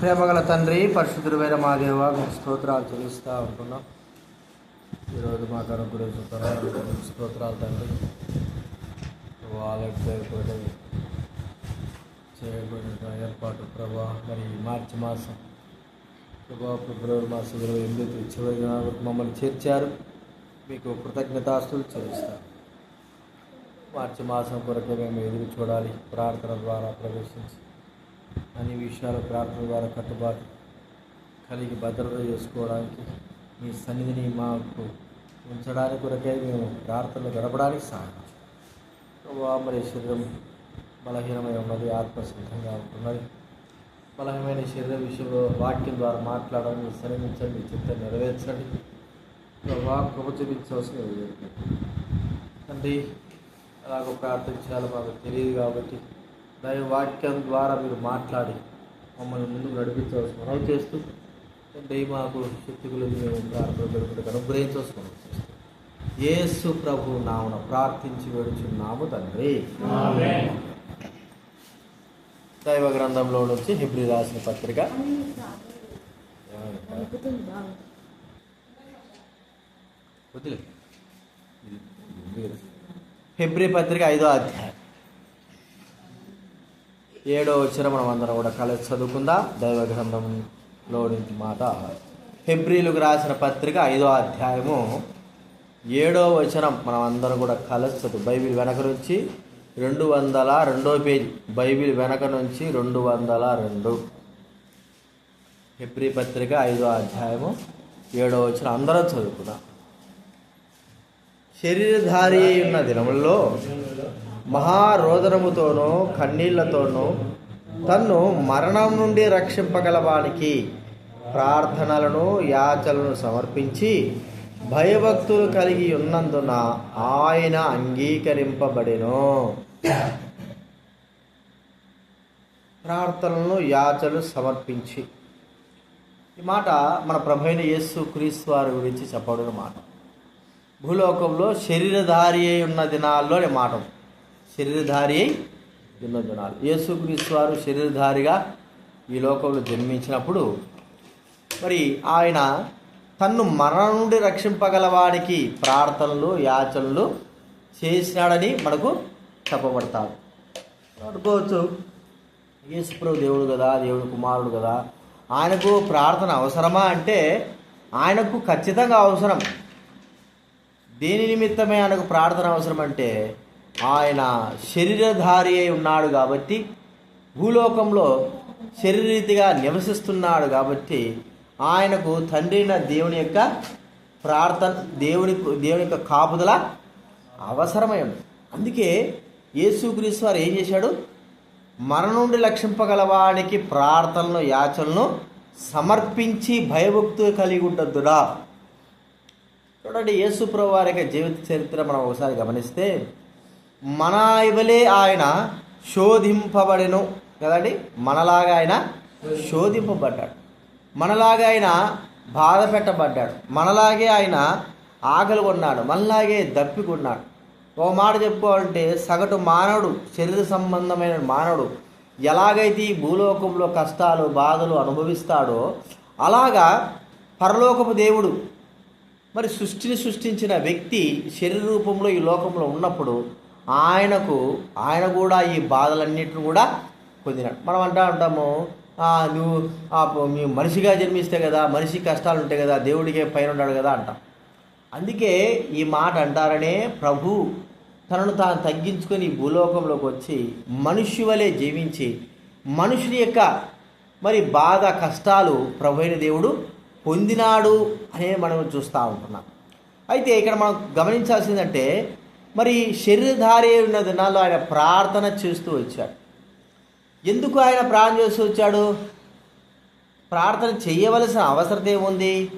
ప్రేమగల తండ్రి పరిశుద్ధుడైన మా దేవ మీకు స్తోత్రాలు చెల్లిస్తూ అనుకున్నాం ఈరోజు మాకు అనుగ్రహించుతున్నారు స్తోత్రాలు తండ్రి. వాళ్ళకి పేరుపడి చేయబడిన ఏర్పాటు ప్రభా మరి మార్చి మాసం ప్రభా ఫిబ్రవరి మాసం ఇరవై ఎనిమిది చివరి వరకు మమ్మల్ని చేర్చారు. మీకు కృతజ్ఞతాస్తులు చెల్లిస్తాం. మార్చి మాసం కొరకు మేము ఎదురు చూడాలి. ప్రార్థన ద్వారా ప్రవేశించి అన్ని విషయాలు ప్రార్థన ద్వారా కట్టుబాటు కలిగి భద్రత చేసుకోవడానికి మీ సన్నిధిని మాకు ఉంచడానికి కొరకే మేము ప్రార్థనలు గడపడానికి సహాయం మరి శరీరం బలహీనమై ఉన్నది ఆత్మ సిద్ధంగా ఉంటున్నది బలహీనమైన శరీర విషయంలో వాక్యం ద్వారా మాట్లాడడం మీరు శ్రమించండి మీ చిత్తం నెరవేర్చండి. ప్రభావ కృప చూపించవలసిన తండ్రి అలాగ ప్రార్థించాలో మాకు తెలియదు కాబట్టి దైవ వాక్యం ద్వారా మీరు మాట్లాడి మమ్మల్ని ముందుకు నడిపించవలసి మనం చేస్తూ మాకు శక్తి గురించి మేము ప్రార్థన అనుగ్రహించవలసి యేసు ప్రభు నామన ప్రార్థించి వేడుచున్నాము తండ్రి. దైవ గ్రంథంలో నుంచి హిబ్రి రాసిన పత్రిక. వదిలే. ఫిబ్రి పత్రిక ఐదో అధ్యాయం. ఏడో వచ్చిన మనం అందరం కూడా కలిసి చదువుకుందాం. దైవ గ్రంథంలో నుంచి మాట. హెబ్రిలకు రాసిన పత్రిక ఐదో అధ్యాయము. ఏడో వచనం మనం అందరం కూడా కలిసి చదువు బైబిల్ వెనక నుంచి రెండు వందల రెండో పేజీ. బైబిల్ వెనక నుంచి రెండు వందల రెండు. ఫిబ్రి పత్రిక ఐదో అధ్యాయము. ఏడో వచ్చిన అందరం చదువుకుందాం. శరీరధారి అయి ఉన్న దినముల్లో మహారోదనముతోనూ కన్నీళ్ళతోనూ తన్ను మరణం నుండి రక్షింపగలవానికి ప్రార్థనలను యాచలను సమర్పించి భయభక్తులు కలిగి ఉన్నందున ఆయన అంగీకరింపబడెను. ప్రార్థనలను యాచలు సమర్పించి. ఈ మాట మన ప్రభైన యేసు క్రీస్తు వారి గురించి చెప్పడం మాట. భూలోకంలో శరీరధారి అయి ఉన్న దినాల్లోని మాట శరీరధారి అయి ఉన్న యేసుక్రీస్తు వారు శరీరధారిగా ఈ లోకంలో జన్మించినప్పుడు మరి ఆయన తన్ను మరణం నుండి రక్షింపగలవాడికి ప్రార్థనలు యాచనలు చేసినాడని మనకు చెప్పబడతాడు అనుకోవచ్చు యేసుప్రభు దేవుడు కదా దేవుడు కుమారుడు కదా ఆయనకు ప్రార్థన అవసరమా అంటే ఆయనకు ఖచ్చితంగా అవసరం. దేని నిమిత్తమే ఆయనకు ప్రార్థన అవసరం అంటే ఆయన శరీరధారి అయి ఉన్నాడు కాబట్టి భూలోకంలో శరీరీతిగా నివసిస్తున్నాడు కాబట్టి ఆయనకు తండ్రిన దేవుని యొక్క ప్రార్థన దేవుని దేవుని యొక్క కాపుదల అవసరమై ఉంది. అందుకే యేసుక్రీస్తు వారు ఏం చేశాడు? మన నుండి లక్షింపగలవానికి ప్రార్థనలు యాచలను సమర్పించి భయభక్తులు కలిగి ఉండద్దురా చూడండి యేసుప్రభు వారి యొక్క జీవిత చరిత్ర మనం ఒకసారి గమనిస్తే మన ఇవలే ఆయన శోధింపబడెను. కదండి? మనలాగా ఆయన శోధింపబడ్డాడు. మనలాగా ఆయన బాధ పెట్టబడ్డాడు. మనలాగే ఆయన ఆకలి కొన్నాడు. మనలాగే దప్పికొన్నాడు ఓ మాట చెప్పుకోవాలంటే సగటు మానవుడు శరీర సంబంధమైన మానవుడు ఎలాగైతే ఈ భూలోకంలో కష్టాలు బాధలు అనుభవిస్తాడో అలాగా పరలోకపు దేవుడు మరి సృష్టిని సృష్టించిన వ్యక్తి శరీర రూపంలో ఈ లోకంలో ఉన్నప్పుడు ఆయనకు ఆయన కూడా ఈ బాధలన్నిటిని కూడా పొందినాడు. మనం అంటా ఉంటాము నువ్వు మీ మనిషిగా జన్మిస్తే కదా మనిషి కష్టాలు ఉంటాయి కదా దేవుడికే పైన ఉన్నాడు కదా అంటాం. అందుకే ఈ మాట అంటారనే ప్రభు తనను తాను తగ్గించుకొని భూలోకంలోకి వచ్చి మనుష్యు వలె జీవించి మనుషుని యొక్క మరి బాధ కష్టాలు ప్రభు అయిన దేవుడు పొందినాడు అనే మనం చూస్తూ ఉంటున్నాం. అయితే ఇక్కడ మనం గమనించాల్సిందంటే మరి శరీరధారి ఉన్న దినాల్లో ఆయన ప్రార్థన చేస్తూ వచ్చాడు. ఎందుకు ఆయన ప్రార్థన చేస్తూ వచ్చాడు? ప్రార్థన చేయవలసిన అవసరం ఏముంది?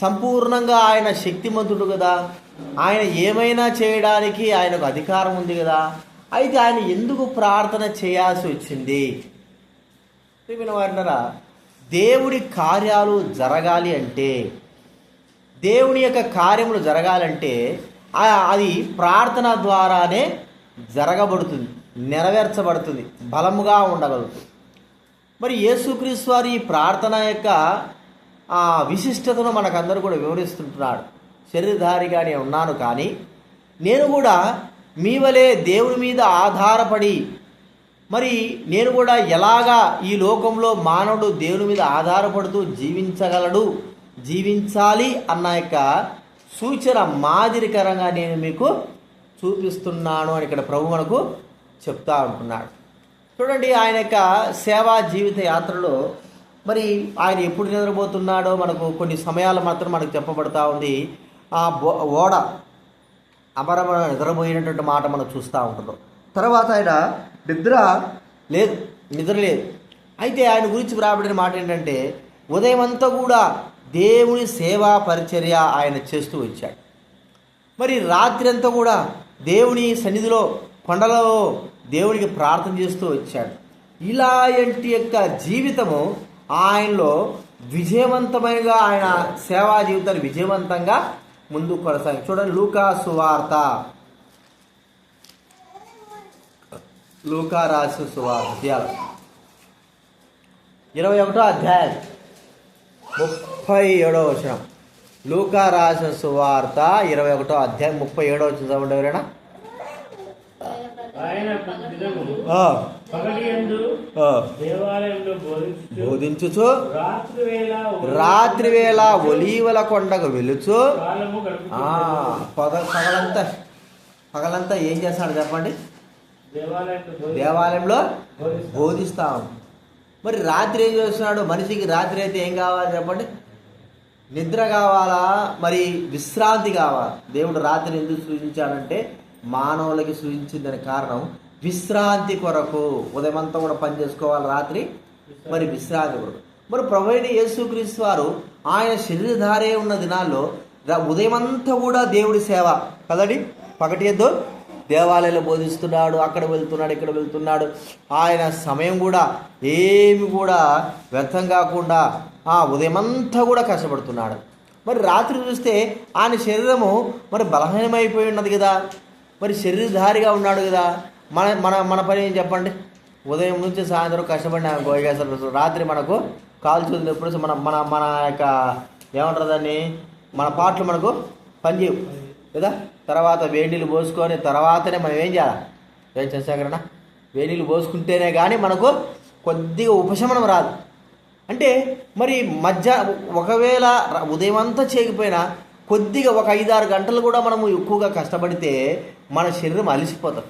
సంపూర్ణంగా ఆయన శక్తిమంతుడు కదా. ఆయన ఏమైనా చేయడానికి ఆయనకు అధికారం ఉంది కదా. అయితే ఆయన ఎందుకు ప్రార్థన చేయాల్సి వచ్చింది? వారినరా దేవుడి కార్యాలు జరగాలి అంటే దేవుని యొక్క కార్యములు జరగాలంటే అది ప్రార్థన ద్వారానే జరగబడుతుంది నెరవేర్చబడుతుంది బలముగా ఉండగలుగుతుంది. మరి యేసుక్రీస్తు వారి ఈ ప్రార్థన యొక్క ఆ విశిష్టతను మనకందరూ కూడా వివరిస్తుంటున్నాడు. శరీరధారిగానే ఉన్నాను కానీ నేను కూడా మీ వలె దేవుని మీద ఆధారపడి మరి నేను కూడా ఎలాగా ఈ లోకంలో మానవుడు దేవుని మీద ఆధారపడుతూ జీవించగలడు జీవించాలి అన్న యొక్క సూచన మాదిరికరంగా నేను మీకు చూపిస్తున్నాను అని ఇక్కడ ప్రభు మనకు చెప్తా ఉంటున్నాడు. చూడండి ఆయన యొక్క సేవా జీవిత యాత్రలో మరి ఆయన ఎప్పుడు నిద్రపోతున్నాడో మనకు కొన్ని సమయాలు మాత్రం మనకు చెప్పబడతా ఉంది. ఆ బో- ఓడ అమరమ నిద్రపోయినటువంటి మాట మనం చూస్తూ ఉంటున్నాం. తర్వాత ఆయన నిద్ర లేదు నిద్ర లేదు. అయితే ఆయన గురించి రాబడిన మాట ఏంటంటే ఉదయం అంతా కూడా దేవుని సేవా పరిచర్య ఆయన చేస్తూ వచ్చాడు. మరి రాత్రి అంతా కూడా దేవుని సన్నిధిలో కొండలలో దేవునికి ప్రార్థన చేస్తూ వచ్చాడు. ఇలాంటి యొక్క జీవితము ఆయనలో విజయవంతమైనగా ఆయన సేవా జీవితాన్ని విజయవంతంగా ముందుకు కొనసాగి చూడండి లూకా సువార్త. లూకా రాసిన సువార్త ఇరవై ఒకటో అధ్యాయం. ముప్పై ఏడో వచనం. లూకా రాసిన సువార్త ఇరవై ఒకటో అధ్యాయం ముప్పై ఏడో వచ్చిన చదవండి ఎవరైనా? బోధించుచు రాత్రి వేళ ఒలీవల కొండకు వెలుచు. పగ పగలంతా పగలంతా ఏం చేస్తాడు చెప్పండి? దేవాలయంలో బోధి- దేవాలయంలో బోధిస్తాడు. బోధిస్తా ఉన్నాడు. మరి రాత్రి ఏం చేస్తున్నాడు? మనిషికి రాత్రి అయితే ఏం కావాలి చెప్పండి? నిద్ర కావాలా? మరి విశ్రాంతి కావాలి? దేవుడు రాత్రి ఎందుకు సృజించాడంటే మానవులకి సృజించిందని కారణం విశ్రాంతి కొరకు. ఉదయం అంతా కూడా పని చేసుకోవాలి రాత్రి? మరి విశ్రాంతి కొరకు. మరి ప్రభైన యేసుక్రీస్తు వారు ఆయన శరీరధారే ఉన్న దినాల్లో ఉదయమంతా ఉదయం అంతా కూడా దేవుడి సేవ. కదండి? పగటి ఎద్దు దేవాలయంలో బోధిస్తున్నాడు అక్కడ వెళ్తున్నాడు ఇక్కడ వెళ్తున్నాడు. ఆయన సమయం కూడా ఏమి కూడా వ్యర్థం కాకుండా ఆ ఉదయమంతా కూడా కష్టపడుతున్నాడు. మరి రాత్రి చూస్తే ఆయన శరీరము మరి బలహీనమైపోయి ఉన్నది కదా. మరి శరీరధారిగా ఉన్నాడు కదా. మన మన మన పని ఏం చెప్పండి? ఉదయం నుంచి సాయంత్రం కష్టపడిన గోయగాసలు రాత్రి మనకు కాల్చుంది ఎప్పుడు మన మన మన యొక్క ఏమంటారు దాన్ని? మన పాటలు మనకు పనిచేయవు కదా. తర్వాత వేడిలు పోసుకొని తర్వాతనే మనం ఏం చేయాలి? ఏం చేసాకరణ వేడిలు పోసుకుంటేనే కానీ మనకు కొద్దిగా ఉపశమనం రాదు. అంటే మరి మధ్య ఒకవేళ ఉదయం అంతా చేయకపోయినా కొద్దిగా ఒక ఐదారు గంటలు కూడా మనము ఎక్కువగా కష్టపడితే మన శరీరం అలసిపోతాం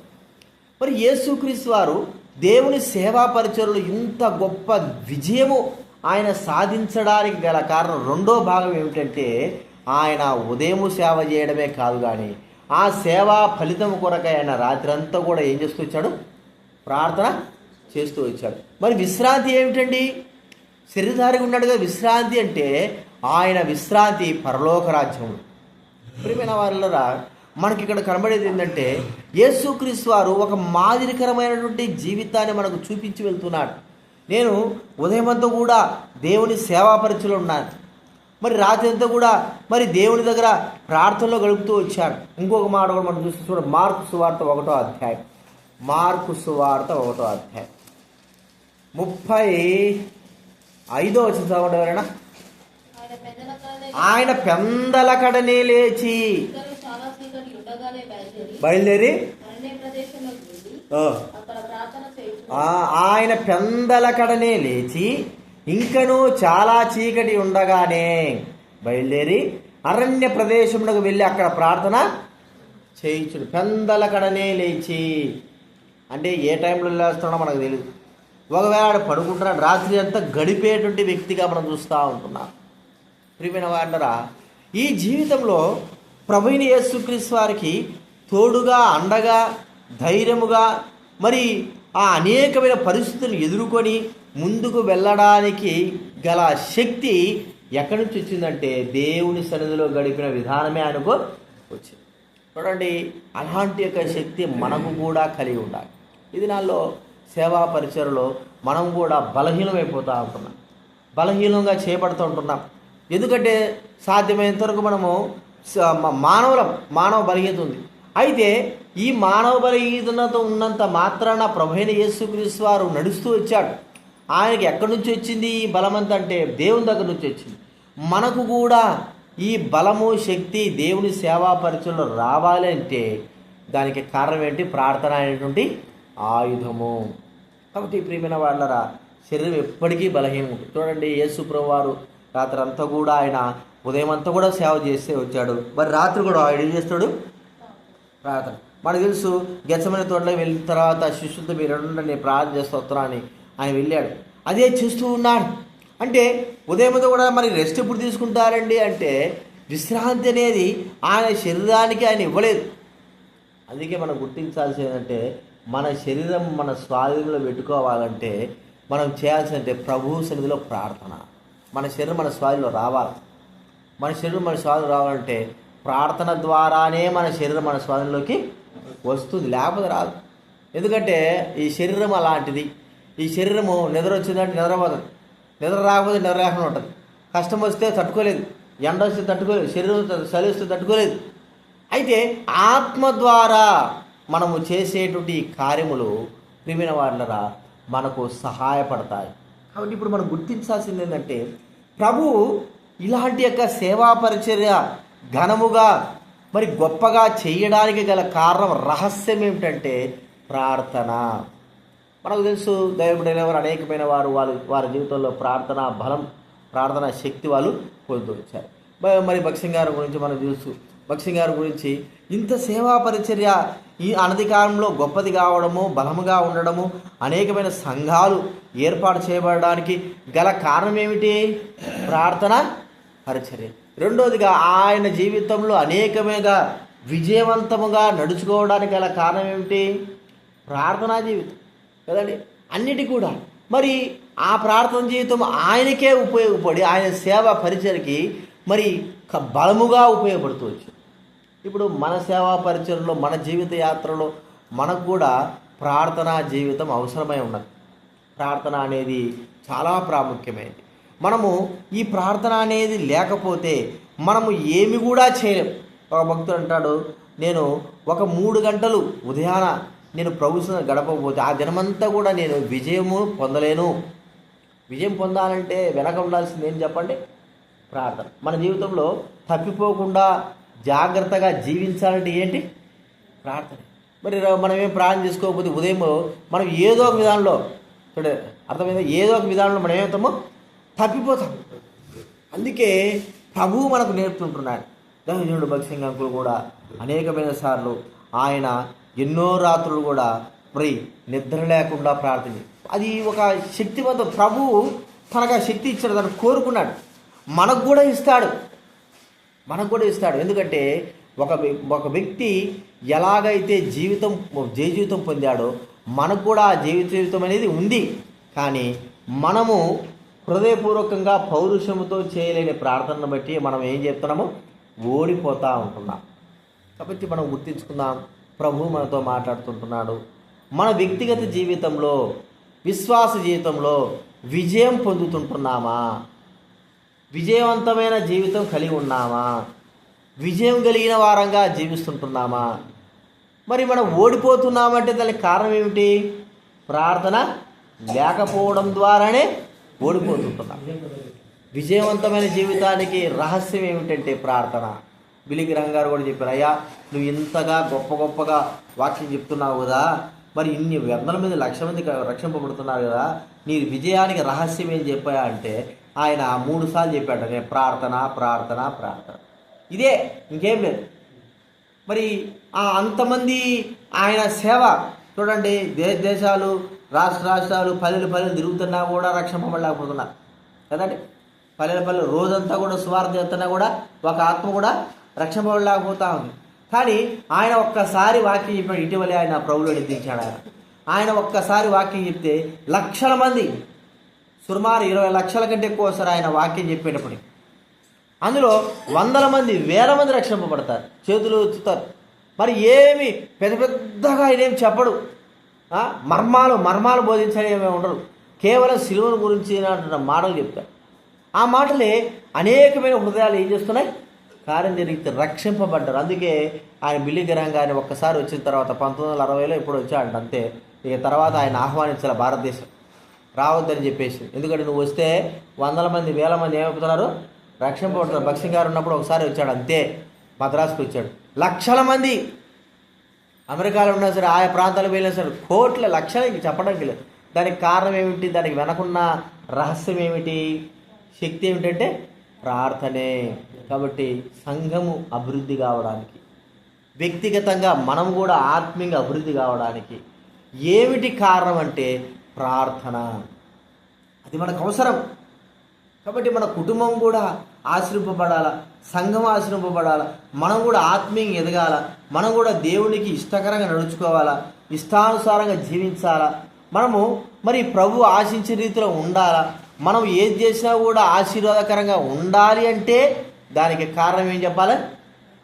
మరి యేసుక్రీస్తు వారు దేవుని సేవా పరిచయలు ఇంత గొప్ప విజయము ఆయన సాధించడానికి గల కారణం రెండో భాగం ఏమిటంటే ఆయన ఉదయము సేవ చేయడమే కాదు కానీ ఆ సేవా ఫలితం కొరకై ఆయన రాత్రంతా కూడా ఏం చేస్తూ వచ్చాడు? ప్రార్థన చేస్తూ వచ్చాడు. మరి విశ్రాంతి ఏమిటండి? శరీరధారిగా ఉన్నాడు కదా విశ్రాంతి అంటే ఆయన విశ్రాంతి పరలోక రాజ్యము ప్రియమైన వారిలరా మనకి ఇక్కడ కనబడేది ఏంటంటే యేసుక్రీస్తు వారు ఒక మాదిరికరమైనటువంటి జీవితాన్ని మనకు చూపించి వెళ్తున్నాడు. నేను ఉదయమంతా కూడా దేవుని సేవా పరిచయలో ఉన్నాను. మరి రాత్రి అంతా కూడా మరి దేవుని దగ్గర ప్రార్థనలో గడుపుతూ వచ్చాడు. ఇంకొక మాట కూడా మనం చూస్తే చూడ మార్కు సువార్త ఒకటో అధ్యాయం. మార్కు సువార్త ఒకటో అధ్యాయం. ముప్పై ఐదో వచ్చిన చదవండి ఎవరైనా? ఆయన పెందల కడనే లేచి బయలుదేరి? ఆయన పెందల కడనే లేచి ఇంకను చాలా చీకటి ఉండగానే బయలుదేరి అరణ్య ప్రదేశమునకు వెళ్ళి అక్కడ ప్రార్థన చేయించుడు. పెందల కడనే లేచి అంటే ఏ టైంలో లేస్తున్నాడో మనకు తెలియదు ఒకవేళ ఆడ పడుకుంటున్నాడు రాత్రి అంతా గడిపేటువంటి వ్యక్తిగా మనం చూస్తూ ఉంటున్నాం. ప్రియమైన వాడరా ఈ జీవితంలో ప్రభుని యేసుక్రీస్తు వారికి తోడుగా అండగా ధైర్యముగా మరి ఆ అనేకమైన పరిస్థితులను ఎదుర్కొని ముందుకు వెళ్ళడానికి గల శక్తి ఎక్కడి నుంచి వచ్చిందంటే దేవుని సన్నిధిలో గడిపిన విధానమే ఆయనకు వచ్చింది. చూడండి అలాంటి యొక్క శక్తి మనకు కూడా కలిగి ఉండాలి. ఇది నాలో సేవా పరిచయలో మనం కూడా బలహీనమైపోతూ ఉంటున్నాం. బలహీనంగా చేపడుతూ ఉంటున్నాం. ఎందుకంటే సాధ్యమైనంత వరకు మనము స- మానవ బలహీనత ఉంది. అయితే ఈ మానవ బలహీనతతో ఉన్నంత మాత్రాన ప్రభైన యేసుక్రీస్తు వారు నడుస్తూ వచ్చాడు. ఆయనకి ఎక్కడి నుంచి వచ్చింది ఈ బలమంతా అంటే దేవుని దగ్గర నుంచి వచ్చింది. మనకు కూడా ఈ బలము శక్తి దేవుని సేవా పరిచయంలో రావాలి అంటే దానికి కారణం ఏంటి? ప్రార్థన అనేటువంటి ఆయుధము. కాబట్టి ప్రియమైన వాళ్ళరా శరీరం ఎప్పటికీ బలహీనం ఉంటుంది. చూడండి యేసుప్రభు వారు రాత్రి అంతా కూడా ఆయన ఉదయం అంతా కూడా సేవ చేస్తే వచ్చాడు. మరి రాత్రి కూడా ఆయన ఏం చేస్తాడు? ప్రార్థన. మనకు తెలుసు గెచ్చమని తోటలో వెళ్ళిన తర్వాత శిష్యులతో మీరు ఉండండి ప్రార్థన చేస్తూ అని ఆయన వెళ్ళాడు. అదే చేస్తూ ఉన్నాడు. అంటే ఉదయం కూడా మరి రెస్ట్ ఎప్పుడు తీసుకుంటారండి అంటే విశ్రాంతి అనేది ఆయన శరీరానికి ఆయన ఇవ్వలేదు. అందుకే మనం గుర్తించాల్సి ఏంటంటే మన శరీరం మన స్వాధీనంలో పెట్టుకోవాలంటే మనం చేయాల్సిందంటే ప్రభు సన్నిధిలో ప్రార్థన. మన శరీరం మన స్వాధీనంలో రావాలి. మన శరీరం మన స్వాధీనం రావాలంటే ప్రార్థన ద్వారానే మన శరీరం మన స్వాధీనంలోకి వస్తుంది. లేకపోతే రాదు. ఎందుకంటే ఈ శరీరం అలాంటిది. ఈ శరీరము నిద్ర వచ్చిందంటే నిద్రపోతుంది. నిద్ర రాకపోతే నిద్ర లేకుండా ఉంటుంది. కష్టం వస్తే తట్టుకోలేదు. ఎండ వస్తే తట్టుకోలేదు. శరీరం చలి వస్తే తట్టుకోలేదు. అయితే ఆత్మ ద్వారా మనము చేసేటువంటి కార్యములు క్రిమిన వాళ్ళరా మనకు సహాయపడతాయి. కాబట్టి ఇప్పుడు మనం గుర్తించాల్సింది ఏంటంటే ప్రభు ఇలాంటి యొక్క సేవా పరిచర్య ఘనముగా మరి గొప్పగా చేయడానికి గల కారణం రహస్యం ఏమిటంటే ప్రార్థన. మనకు తెలుసు దైవడైన వారు అనేకమైన వారు వాళ్ళు వారి జీవితంలో ప్రార్థన బలం ప్రార్థన శక్తి వాళ్ళు పొందుతూ వచ్చారు. మరి భక్సింగ్ గారి గురించి మనం తెలుసు. భక్సింగ్ గారి గురించి ఇంత సేవా పరిచర్య ఈ అనతి కాలంలో గొప్పది కావడము బలముగా ఉండడము అనేకమైన సంఘాలు ఏర్పాటు చేయబడడానికి గల కారణం ఏమిటి? ప్రార్థన పరిచర్య. రెండోదిగా ఆయన జీవితంలో అనేకమేగా విజయవంతముగా నడుచుకోవడానికి గల కారణం ఏమిటి? ప్రార్థనా జీవితం. కదండి? అన్నిటి కూడా. మరి ఆ ప్రార్థన జీవితం ఆయనకే ఉపయోగపడి ఆయన సేవ పరిచయకి మరి బలముగా ఉపయోగపడుతూ వచ్చింది. ఇప్పుడు మన సేవా పరిచయంలో మన జీవిత యాత్రలో మనకు కూడా ప్రార్థనా జీవితం అవసరమై ఉన్నది. ప్రార్థన అనేది చాలా ప్రాముఖ్యమైనది. మనము ఈ ప్రార్థన అనేది లేకపోతే మనము ఏమి కూడా చేయలేం. ఒక భక్తుడు అంటాడు నేను ఒక మూడు గంటలు ఉదయాన నేను ప్రభుత్వం గడపకపోతే ఆ దినమంతా కూడా నేను విజయము పొందలేను. విజయం పొందాలంటే వెనక ఉండాల్సింది ఏం చెప్పండి? ప్రార్థన. మన జీవితంలో తప్పిపోకుండా జాగ్రత్తగా జీవించాలంటే ఏంటి? ప్రార్థన. మరి మనం ఏం ప్రార్థన చేసుకోకపోతే ఉదయం మనం ఏదో ఒక విధానంలో చూడండి అర్థమైందా? ఏదో ఒక విధానంలో మనం ఏమవుతాము తప్పిపోతాం. అందుకే ప్రభువు మనకు నేర్పుతుంటున్నాడు. దైవజనుడు భక్సింగ్ అంకులు కూడా అనేకమైన సార్లు ఆయన ఎన్నో రాత్రులు కూడా మరి నిద్ర లేకుండా ప్రార్థన అది ఒక శక్తివంత. ప్రభువు తనకు శక్తి ఇచ్చాడు తను కోరుకున్నాడు. మనకు కూడా ఇస్తాడు. మనకు కూడా ఇస్తాడు. ఎందుకంటే ఒక ఒక వ్యక్తి ఎలాగైతే జీవితం జయ జీవితం పొందాడో మనకు కూడా ఆ జీవిత జీవితం అనేది ఉంది. కానీ మనము హృదయపూర్వకంగా పౌరుషముతో చేయలేని ప్రార్థనను బట్టి మనం ఏం చెప్తున్నాము? ఓడిపోతూ ఉంటున్నాం. కాబట్టి మనం గుర్తించుకుందాం. ప్రభు మనతో మాట్లాడుతుంటున్నాడు. మన వ్యక్తిగత జీవితంలో విశ్వాస జీవితంలో విజయం పొందుతుంటున్నామా? విజయవంతమైన జీవితం కలిగి ఉన్నామా? విజయం కలిగిన వారంగా జీవిస్తుంటున్నామా? మరి మనం ఓడిపోతున్నామంటే దానికి కారణం ఏమిటి? ప్రార్థన లేకపోవడం ద్వారానే ఓడిపోతుంటున్నాం. విజయవంతమైన జీవితానికి రహస్యం ఏమిటంటే ప్రార్థన. బిలికి రంగారు కూడా చెప్పారు అయ్యా నువ్వు ఇంతగా గొప్ప గొప్పగా వాక్యం చెప్తున్నావు కదా మరి ఇన్ని వందల మంది లక్ష మంది క- రక్షింపబడుతున్నారు కదా నీ విజయానికి రహస్యం ఏం చెప్పాయా అంటే ఆయన మూడు సార్లు చెప్పాడు నేను ప్రార్థన ప్రార్థన ప్రార్థన. ఇదే ఇంకేం లేదు. మరి ఆ అంతమంది ఆయన సేవ చూడండి దేశ దేశాలు రాష్ట్ర రాష్ట్రాలు పల్లెలు పల్లెలు తిరుగుతున్నా కూడా రక్షింపబడలేకపోతున్నారు కదండి? పల్లెల పల్లెలు రోజంతా కూడా స్వార్థ చేస్తున్నా కూడా ఒక ఆత్మ కూడా రక్షింపబడలేకపోతా ఉంది. కానీ ఆయన ఒక్కసారి వాక్యం చెప్పాడు ఇటీవలే ఆయన ప్రభులో నిద్రించాడు ఆయన. ఆయన ఒక్కసారి వాక్యం చెప్తే లక్షల మంది సుమారు ఇరవై లక్షల కంటే ఎక్కువ ఆయన వాక్యం చెప్పేటప్పుడు. అందులో వందల మంది వేల మంది రక్షింపబడతారు చేతులు ఎత్తుతారు. మరి ఏమి పెద్ద పెద్దగా ఆయన ఏం చెప్పడు. మర్మాలు మర్మాలు బోధించడం ఏమీ ఉండరు. కేవలం సిలువను గురించి అంటున్న మాటలు చెప్తారు ఆ మాటలే అనేకమైన హృదయాలు ఏం చేస్తున్నాయి? కార్యం జరిగితే రక్షింపబడ్డారు. అందుకే ఆయన బిల్లిగరం గారిని ఒక్కసారి వచ్చిన తర్వాత పంతొమ్మిది వందల అరవైలో ఇప్పుడు వచ్చాడు అంతే. ఇక తర్వాత ఆయన ఆహ్వానించాలి భారతదేశం. రావద్దని చెప్పేసి ఎందుకంటే నువ్వు వస్తే వందల మంది వేల మంది ఏమైపోతున్నారు? రక్షింపబడుతున్నారు భక్సింగ్ గారు ఉన్నప్పుడు ఒకసారి వచ్చాడు అంతే. మద్రాసుకు వచ్చాడు. లక్షల మంది అమెరికాలో ఉన్నా సరే ఆయా ప్రాంతాలకు వెళ్ళినా సరే కోట్ల లక్షలకి చెప్పడానికి లేదు. దానికి కారణం ఏమిటి? దానికి వెనకున్న రహస్యం ఏమిటి? శక్తి ఏమిటంటే ప్రార్థనే. కాబట్టి సంఘము అభివృద్ధి కావడానికి వ్యక్తిగతంగా మనం కూడా ఆత్మీయంగా అభివృద్ధి కావడానికి ఏమిటి కారణం అంటే ప్రార్థన. అది మనకు అవసరం. కాబట్టి మన కుటుంబం కూడా ఆశ్రయింపబడాల? సంఘం ఆశ్రయింపబడాల? మనం కూడా ఆత్మీయంగా ఎదగాల? మనం కూడా దేవునికి ఇష్టకరంగా నడుచుకోవాలా? ఇష్టానుసారంగా జీవించాలా? మనము మరి ప్రభు ఆశించే రీతిలో ఉండాలా? మనం ఏది చేసినా కూడా ఆశీర్వాదకరంగా ఉండాలి అంటే దానికి కారణం ఏం చెప్పాలి?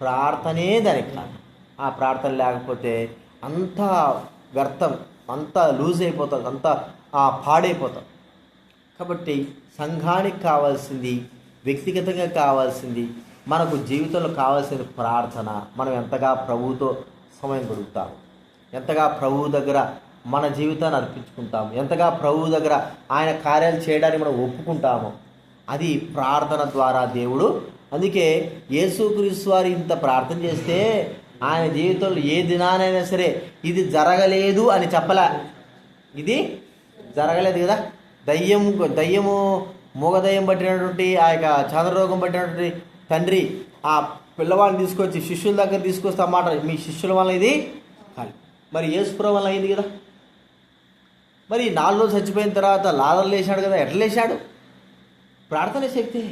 ప్రార్థనే దానికి కారణం. ఆ ప్రార్థన లేకపోతే అంత వ్యర్థం అంతా లూజ్ అయిపోతుంది అంతా ఆ పాడైపోతాం. కాబట్టి సంఘానికి కావాల్సింది వ్యక్తిగతంగా కావాల్సింది మనకు జీవితంలో కావాల్సిన ప్రార్థన. మనం ఎంతగా ప్రభువుతో సమయం గడుపుతాం ఎంతగా ప్రభువు దగ్గర మన జీవితాన్ని అర్పించుకుంటాము? ఎంతగా ప్రభువు దగ్గర ఆయన కార్యాలు చేయడానికి మనం ఒప్పుకుంటాము? అది ప్రార్థన ద్వారా దేవుడు. అందుకే యేసుక్రీస్తు వారు ఇంత ప్రార్థన చేస్తే ఆయన జీవితంలో ఏ దినానైనా సరే ఇది జరగలేదు అని చెప్పలే. ఇది జరగలేదు కదా? దయ్యం దయ్యము మూగదయ్యం పట్టినటువంటి ఆ యొక్క చంద్రరోగం పట్టినటువంటి తండ్రి ఆ పిల్లవాడిని తీసుకొచ్చి శిష్యుల దగ్గర తీసుకొస్తే అన్నమాట మీ శిష్యుల వల్ల ఇది కాదు. మరి యేసుపురం వల్ల అయింది కదా. మరి నాలుగు రోజులు చచ్చిపోయిన తర్వాత లాదలు లేచాడు కదా ఎట్లా లేచాడు? ప్రార్థన శక్తి.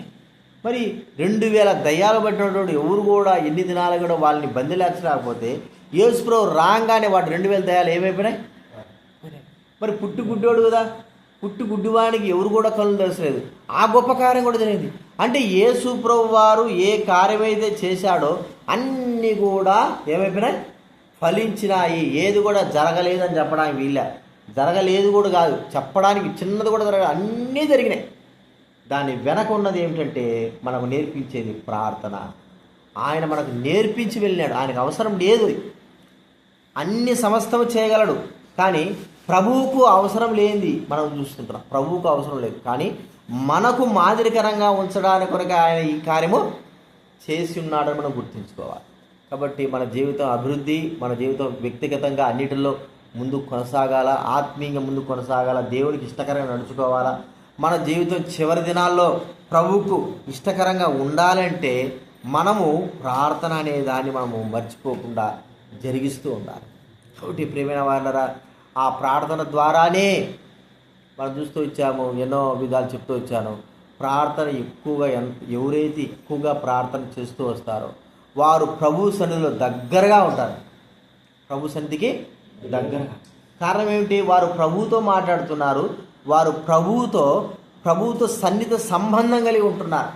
మరి రెండు వేల దయ్యాలు పట్టినటువంటి ఎవరు కూడా ఎన్ని దినాలు కూడా వాళ్ళని బందిలేచలేకపోతే యేసుప్రభు రాగానే వాడు రెండు వేల దయ్యాలు ఏమైపోయినాయి? మరి పుట్టు గుడ్డోడు కదా. పుట్టి గుడ్డివానికి ఎవరు కూడా కళ్ళు తెరచలేదు. ఆ గొప్ప కార్యం కూడా జరిగింది. అంటే యేసు ప్రభు వారు ఏ కార్యమైతే చేశాడో అన్నీ కూడా ఏమైపోయినాయి? ఫలించినాయి. ఏది కూడా జరగలేదని చెప్పడానికి వీళ్ళ జరగలేదు కూడా కాదు. చెప్పడానికి చిన్నది కూడా జరగదు అన్నీ జరిగినాయి. దాని వెనక ఉన్నది ఏమిటంటే మనకు నేర్పించేది ప్రార్థన. ఆయన మనకు నేర్పించి వెళ్ళినాడు. ఆయనకు అవసరం లేదు. అన్ని సమస్తము చేయగలడు. కానీ ప్రభువుకు అవసరం లేనిది మనం చూస్తుంటున్నాం ప్రభువుకు అవసరం లేదు. కానీ మనకు మాదిరికరంగా ఉంచడానికి కొరకు ఆయన ఈ కార్యము చేసి ఉన్నాడని మనం గుర్తుంచుకోవాలి. కాబట్టి మన జీవితం అభివృద్ధి మన జీవితం వ్యక్తిగతంగా అన్నిటిలో ముందు కొనసాగాల ఆత్మీయంగా ముందు కొనసాగాల దేవునికి ఇష్టకరంగా నడుచుకోవాలా మన జీవితం చివరి దినాల్లో ప్రభువుకు ఇష్టకరంగా ఉండాలంటే మనము ప్రార్థన అనే దాన్ని మనము మర్చిపోకుండా జరిగిస్తూ ఉండాలి. కాబట్టి ప్రేమైన వాళ్ళరా ఆ ప్రార్థన ద్వారానే మనం చూస్తూ వచ్చాము ఎన్నో విధాలు చెప్తూ వచ్చాను. ప్రార్థన ఎక్కువగా ఎంత ఎవరైతే ఎక్కువగా ప్రార్థన చేస్తూ వస్తారో వారు ప్రభు సన్నిధిలో దగ్గరగా ఉంటారు. ప్రభు సన్నిధికి దగ్గరగా. కారణం ఏమిటి? వారు ప్రభువుతో మాట్లాడుతున్నారు. వారు ప్రభువుతో ప్రభువుతో సన్నిహిత సంబంధం కలిగి ఉంటున్నారు.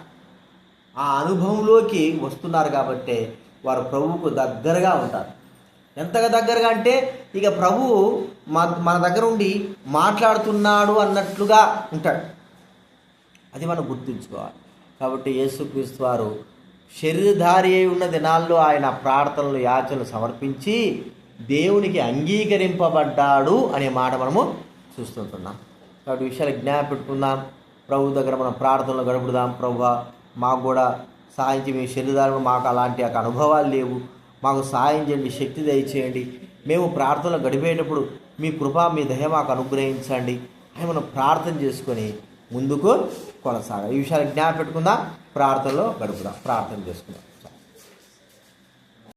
ఆ అనుభవంలోకి వస్తున్నారు కాబట్టి వారు ప్రభువుకు దగ్గరగా ఉంటారు. ఎంతగా దగ్గరగా అంటే ఇక ప్రభువు మన మన దగ్గర ఉండి మాట్లాడుతున్నాడు అన్నట్లుగా ఉంటాడు. అది మనం గుర్తుంచుకోవాలి. కాబట్టి యేసుక్రీస్తు వారు శరీరధారి అయి ఉన్న దినాల్లో ఆయన ప్రార్థనలు యాచనలు సమర్పించి దేవునికి అంగీకరింపబడ్డాడు అనే మాట మనము చూస్తుంటున్నాం. కాబట్టి విషయాలు జ్ఞాప పెట్టుకుందాం. ప్రభు దగ్గర మనం ప్రార్థనలు గడుపుదాం. ప్రభు మాకు కూడా సహాయం మీ శరీరాలను మాకు అలాంటి యొక్క అనుభవాలు లేవు. మాకు సహాయం చేయండి శక్తి దయచేయండి. మేము ప్రార్థనలు గడిపేటప్పుడు మీ కృప మీ దయ మాకు అనుగ్రహించండి. అని మనం ప్రార్థన చేసుకొని ముందుకు కొనసాగాలి. ఈ విషయాలు జ్ఞాప పెట్టుకుందాం. ప్రార్థనలో గడుపుదాం. ప్రార్థన చేసుకుందాం.